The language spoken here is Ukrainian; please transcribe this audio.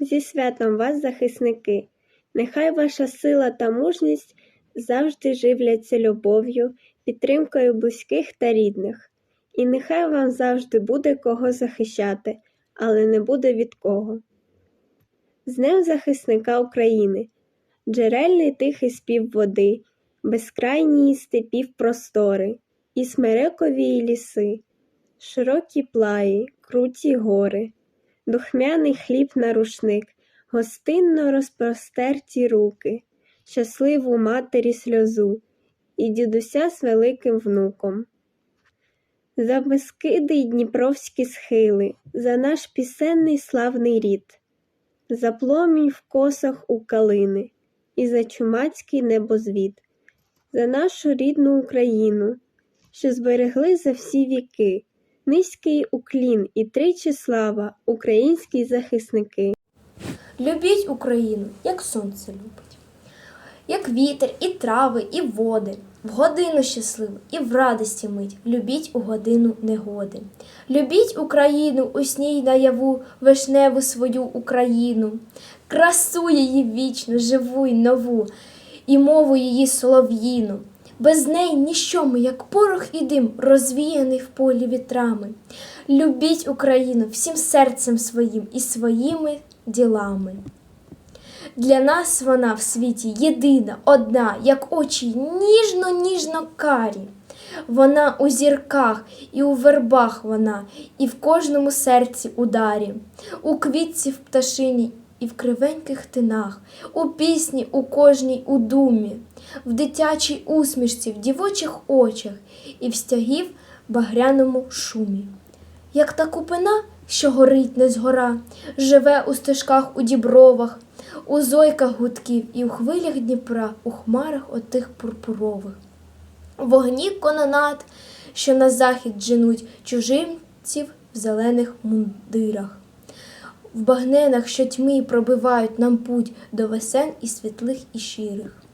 Зі святом вас, захисники! Нехай ваша сила та мужність завжди живляться любов'ю, підтримкою близьких та рідних. І нехай вам завжди буде кого захищати, але не буде від кого. З Днем захисника України, джерельний тихий спів води, безкрайні степів простори, і смерекові ліси, широкі плаї, круті гори, духмяний хліб на рушник, гостинно розпростерті руки, щасливу матері сльозу і дідуся з великим внуком. За безкиди й дніпровські схили, за наш пісенний славний рід, за пломінь в косах у калини і за чумацький небозвід, за нашу рідну Україну, що зберегли за всі віки, низький уклін і тричі слава, українські захисники. Любіть Україну, як сонце любить, як вітер, і трави, і води, в годину щасливу і в радості мить. Любіть у годину негоди. Любіть Україну у сній наяву, вишневу свою Україну, красу її вічну, живу й нову, і мову її солов'їну. Без неї ніщо ми, як порох і дим, розвіяний в полі вітрами. Любіть Україну всім серцем своїм і своїми ділами. Для нас вона в світі єдина, одна, як очі ніжно-ніжно карі. Вона у зірках і у вербах вона, і в кожному серці ударі, у квітці в пташині і в кривеньких тинах, у пісні у кожній у думі, в дитячій усмішці, в дівочих очах і в стягів багряному шумі. Як та купина, що горить не згора, живе у стежках у дібровах, у зойках гудків і у хвилях Дніпра, у хмарах отих пурпурових. Вогні кононат, що на захід женуть чужинців в зелених мундирах, в багненах, що тьми пробивають нам путь до весен і світлих і щирих.